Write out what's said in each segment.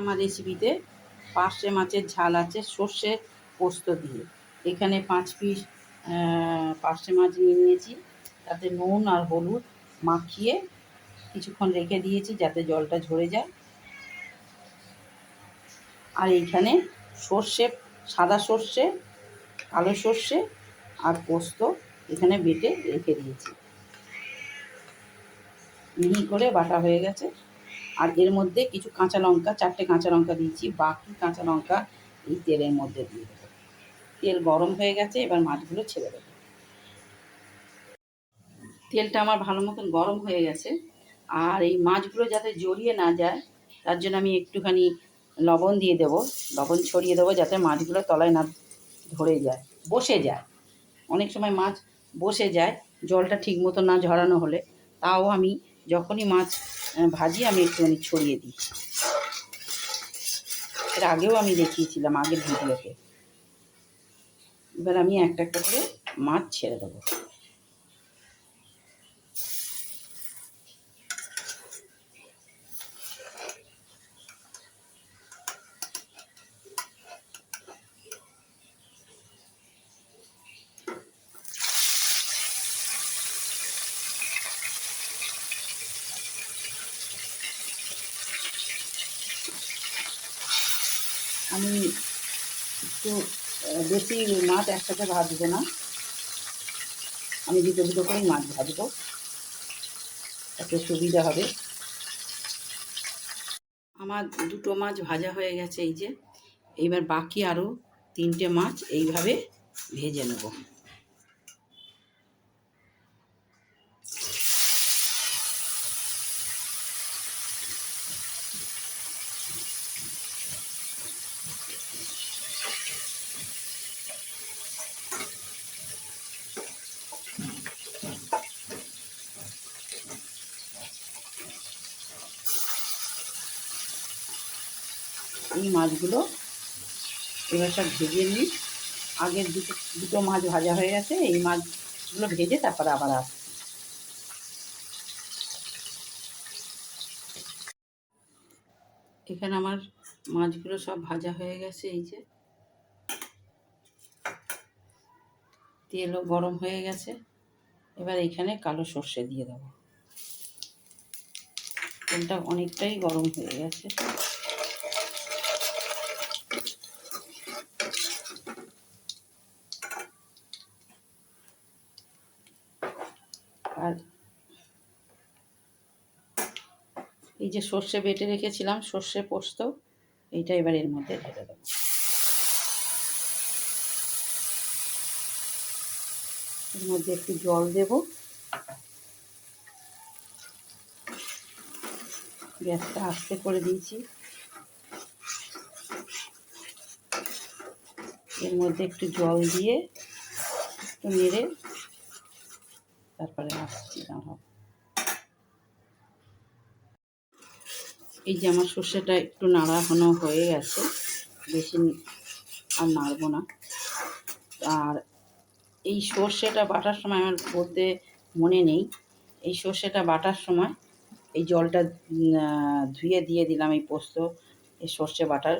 আমার রেসিপিতে পার্শে মাছের ঝাল আছে, সর্ষে পোস্ত দিয়ে। এখানে পাঁচ পিস পার্শে মাছ নিয়ে নিয়েছি। তাতে নুন আর হলুদ মাখিয়ে কিছুক্ষণ রেখে দিয়েছি যাতে জলটা ঝরে যায়। আর এইখানে সর্ষে, সাদা সর্ষে, কালো সর্ষে আর পোস্ত এখানে বেটে রেখে দিয়েছি। মিহি করে বাটা হয়ে গেছে। আর এর মধ্যে কিছু কাঁচা লঙ্কা, চারটে কাঁচা লঙ্কা দিয়েছি, বাকি কাঁচা লঙ্কা এই তেলের মধ্যে দিয়ে দেবো। তেল গরম হয়ে গেছে, এবার মাছগুলো ছেড়ে দেবো। তেলটা আমার ভালো মতন গরম হয়ে গেছে, আর এই মাছগুলো যাতে জড়িয়ে না যায়, তার জন্য আমি একটুখানি লবণ দিয়ে দেবো। লবণ ছড়িয়ে দেবো যাতে মাছগুলো তলায় না ধরে যায়, বসে যায়। অনেক সময় মাছ বসে যায়, জলটা ঠিক মতো না ঝরানো হলে। তাও আমি যখনই মাছ ভাজি আমি একটুখানি ছড়িয়ে দিই। এর আগেও আমি দেখিয়েছিলাম আগের ভিডিওতে। এবার আমি একটা একটা করে মাছ ছেড়ে দেবো। আমি একটু বেশি মাছ একসাথে ভাজবো না। আমি দুটো দুটো করেই মাছ ভাজবো। তাতে সুবিধা হবে। আমার দুটো মাছ ভাজা হয়ে গেছে এই যে। এইবার বাকি আরও তিনটে মাছ এইভাবে ভেজে নেব। এই মাছগুলো এবার সব ভেজে নিই। আগের দুটো দুটো মাছ ভাজা হয়ে গেছে, এই মাছগুলো ভেজে তারপরে আবার আসছি। এখানে আমার মাছগুলো সব ভাজা হয়ে গেছে, এই যে। তেলও গরম হয়ে গেছে। এবার এখানে কালো সর্ষে দিয়ে দেবো। তেলটা অনেকটাই গরম হয়ে গেছে। আর এই যে সর্ষে বেটে রেখেছিলাম, সর্ষে পোস্ত, এইটা এবার এর মধ্যে ঢেলে দেবো। এর মধ্যে একটু জল দেব। গ্যাসটা আস্তে করে দিয়েছি। এর মধ্যে একটু জল দিয়ে একটু নেড়ে তারপরে আসছি দাঁড়াও। এই যে আমার সর্ষেটা একটু নাড়ানো হয়ে গেছে, বেশি আর নাড়বো না। আর এই সর্ষেটা বাটার সময় আমার বলতে মনে নেই, এই সর্ষেটা বাটার সময় এই জলটা ধুয়ে দিয়ে দিলাম এই পোস্ত, এই সর্ষে বাটার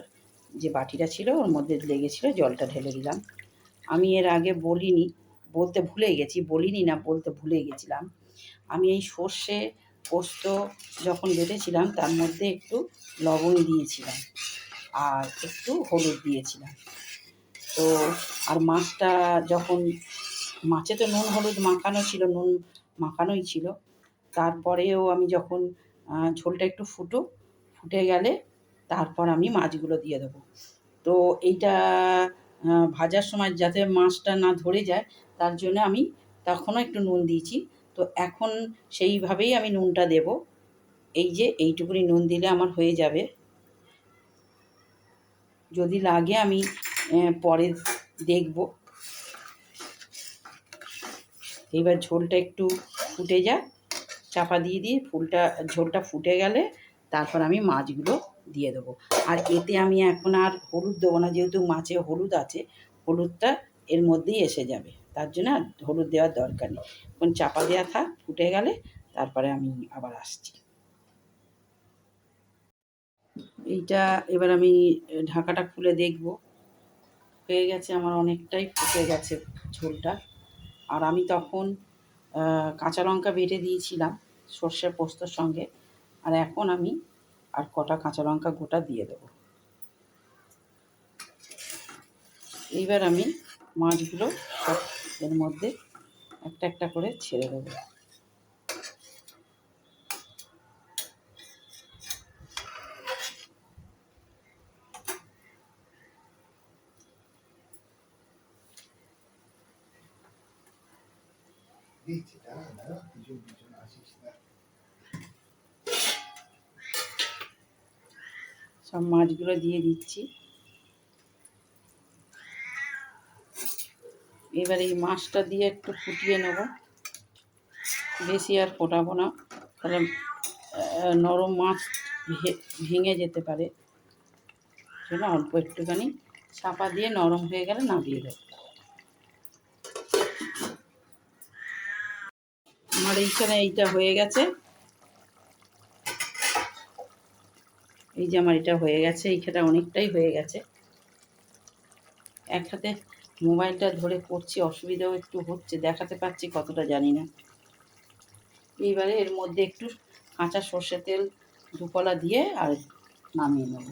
যে বাটিটা ছিল, ওর মধ্যে লেগেছিলো, জলটা ঢেলে দিলাম। আমি এর আগে বলিনি বলতে ভুলে গেছি, বলিনি না, বলতে ভুলে গেছিলাম। আমি এই সর্ষে পোস্ত যখন বেটেছিলাম, তার মধ্যে একটু লবণ দিয়েছিলাম আর একটু হলুদ দিয়েছিলাম। তো আর মাছটা যখন, মাছে তো নুন হলুদ মাখানো ছিল, নুন মাখানোই ছিল। তারপরেও আমি যখন ঝোলটা একটু ফুটো, ফুটে গেলে তারপর আমি মাছগুলো দিয়ে দেবো। তো এইটা ভাজার সময় যাতে মাছটা না ধরে যায়, তার জন্য আমি তখনও একটু নুন দিয়েছি। তো এখন সেইভাবেই আমি নুনটা দেব। এই যে এইটুকুনি নুন দিলে আমার হয়ে যাবে। যদি লাগে আমি পরে দেখব। এবার ঝোলটা একটু ফুটে যাক। চাপা দিয়ে দিয়ে ফুলটা, ঝোলটা ফুটে গেলে তারপর আমি মাছগুলো দিয়ে দেবো। আর এতে আমি এখন আর হলুদ দেবো না, যেহেতু মাছে হলুদ আছে, হলুদটা এর মধ্যেই এসে যাবে। তার জন্য আর হলুদ দেওয়ার দরকার নেই। এখন চাপা দেওয়া থাক, ফুটে গেলে তারপরে আমি আবার আসছি। এইটা এবার আমি ঢাকাটা খুলে দেখব। হয়ে গেছে, আমার অনেকটাই ফুটে গেছে ঝোলটা। আর আমি তখন কাঁচা লঙ্কা বেটে দিয়েছিলাম সর্ষে পোস্তর সঙ্গে। আর এখন আমি আর কটা কাঁচা লঙ্কা গোটা দিয়ে দেবো। এইবার আমি মাছগুলো সব এর মধ্যে একটা একটা করে ছেড়ে দেবো। সব মাছগুলো দিয়ে দিচ্ছি। এবার এই মাছটা দিয়ে একটু ফুটিয়ে নেব। বেশি আর ফোটাবো না তাহলে নরম মাছ ভেঙে যেতে পারে। জন্য অল্প একটুখানি চাপা দিয়ে নরম হয়ে গেলে নামিয়ে দেবো আমার এইখানে এইটা হয়ে গেছে। এই যে আমার এটা হয়ে গেছে, এইখানে অনেকটাই হয়ে গেছে। এক হাতে মোবাইলটা ধরে করছি অসুবিধাও একটু হচ্ছে, দেখাতে পাচ্ছি কতটা জানি না। এইবারে এর মধ্যে একটু কাঁচা সর্ষে তেল দুকলা দিয়ে আর নামিয়ে নেব।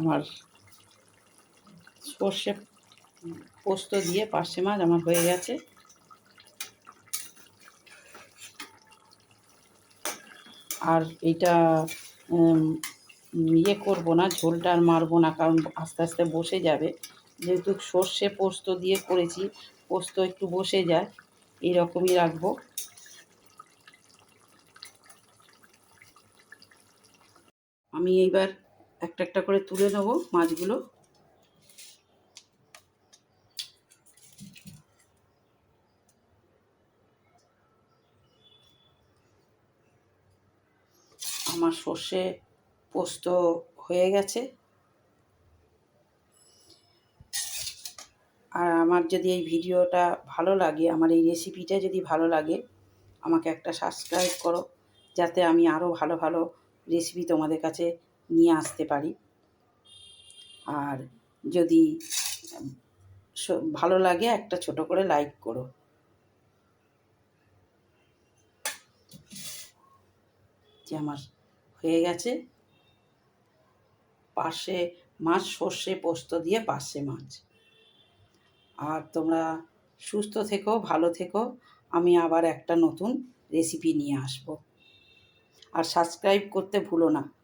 আমার সর্ষে পোস্ত দিয়ে পার্শে মাছ আমার হয়ে গেছে। আর এইটা ইয়ে করব না, ঝোলটা আর মারবো না, কারণ আস্তে আস্তে বসে যাবে। যেহেতু সর্ষে পোস্ত দিয়ে করেছি, পোস্ত একটু বসে যায়, এইরকমই রাখব। আমি এইবার একটা একটা করে তুলে নেব মাছগুলো। আমার সর্ষে পোস্ত হয়ে গেছে। আর আমার যদি এই ভিডিওটা ভালো লাগে, আমার এই রেসিপিটা যদি ভালো লাগে, আমাকে একটা সাবস্ক্রাইব করো, যাতে আমি আরও ভালো ভালো রেসিপি তোমাদের কাছে নিয়ে আসতে পারি। আর যদি ভালো লাগে, একটা ছোট করে লাইক করো। যে আমার হয়ে গেছে। পাশে মাছ, সর্ষে, পোস্ত দিয়ে পাশে মাছ। আর তোমরা সুস্থ থেকো, ভালো থেকো। আমি আবার একটা নতুন রেসিপি নিয়ে আসব। আর সাবস্ক্রাইব করতে ভুলো না।